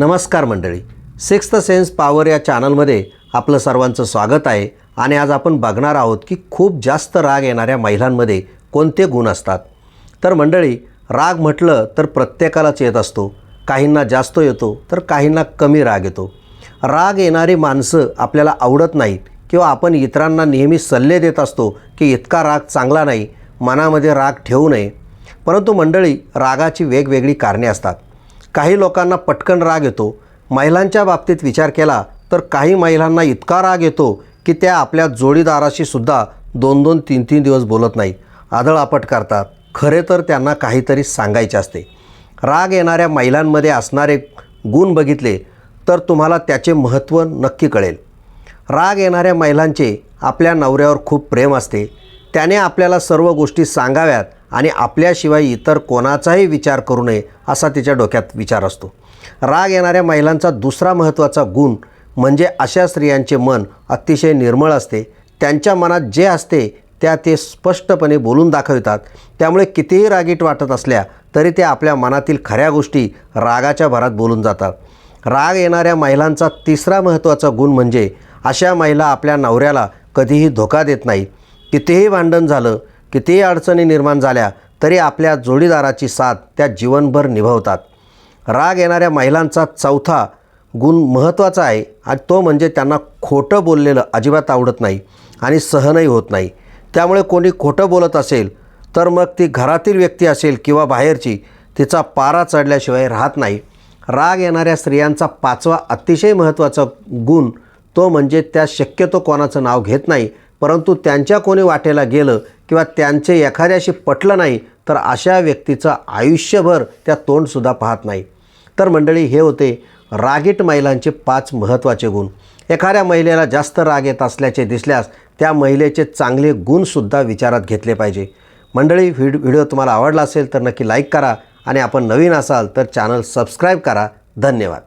नमस्कार मंडळी. Sixth sense power या चॅनलमध्ये आपलं सर्वांचं स्वागत आहे आणि आज आपण बघणार आहोत की खूप जास्त राग येणाऱ्या महिलांमध्ये कोणते गुण असतात. तर मंडळी राग म्हटलं तर प्रत्येकालाच येत असतो. काहींना जास्त येतो तर काहींना कमी राग येतो. राग येणारी माणसं आपल्याला आवडत नाहीत किंवा आपण इतरांना नेहमी सल्ले देत असतो की इतका राग चांगला नाही मनामध्ये राग ठेवू नये. परंतु मंडळी रागाची वेगवेगळी कारणे असतात. काही लोकांना पटकन राग येतो. महिलांच्या बाबतीत विचार केला तर काही महिलांना इतका राग येतो की त्या आपल्या जोडीदाराशी सुद्धा दोन दोन तीन तीन दिवस बोलत नाही आदळआपट करतात. खरे तर त्यांना काहीतरी सांगायचे असते. राग येणाऱ्या महिलांमध्ये असणारे गुण बघितले तर तुम्हाला त्याचे महत्त्व नक्की कळेल. राग येणाऱ्या महिलांचे आपल्या नवऱ्यावर खूप प्रेम असते. त्याने आपल्याला सर्व गोष्टी सांगाव्यात. आणि आपल्याशिवाय इतर कोणाचाही विचार करू नये असा तिच्या डोक्यात विचार असतो. राग येणाऱ्या महिलांचा दुसरा महत्त्वाचा गुण म्हणजे अशा स्त्रियांचे मन अतिशय निर्मळ असते. त्यांच्या मनात जे असते त्या ते स्पष्टपणे बोलून दाखवितात. त्यामुळे कितीही रागीट वाटत असल्या तरी ते आपल्या मनातील खऱ्या गोष्टी रागाच्या भरात बोलून जातात. राग येणाऱ्या महिलांचा तिसरा महत्त्वाचा गुण म्हणजे अशा महिला आपल्या नवऱ्याला कधीही धोका देत नाही कितीही भांडण झालं कितीही अडचणी निर्माण झाल्या तरी आपल्या जोडीदाराची साथ त्या जीवनभर निभावतात. राग येणाऱ्या महिलांचा चौथा गुण महत्त्वाचा आहे आणि तो म्हणजे त्यांना खोटं बोललेलं अजिबात आवडत नाही आणि सहनही होत नाही. त्यामुळे कोणी खोटं बोलत असेल तर मग ती घरातील व्यक्ती असेल किंवा बाहेरची तिचा पारा चढल्याशिवाय राहत नाही. राग येणाऱ्या स्त्रियांचा पाचवा अतिशय महत्त्वाचा गुण तो म्हणजे त्या शक्यतो कोणाचं नाव घेत नाही परंतु त्यांच्या कोणी वाटेला गेलं किंवा त्यांचे एखाद्याशी पटलं नाही तर अशा व्यक्तीचं आयुष्यभर त्या तोंडसुद्धा पाहत नाही. तर मंडळी हे होते रागीट महिलांचे पाच महत्त्वाचे गुण. एखाद्या महिलेला जास्त राग येत असल्याचे दिसल्यास त्या महिलेचे चांगले गुणसुद्धा विचारात घेतले पाहिजे. मंडळी व्हिड व्हिडिओ तुम्हाला आवडला असेल तर नक्की लाईक करा आणि आपण नवीन असाल तर चॅनल सबस्क्राईब करा. धन्यवाद.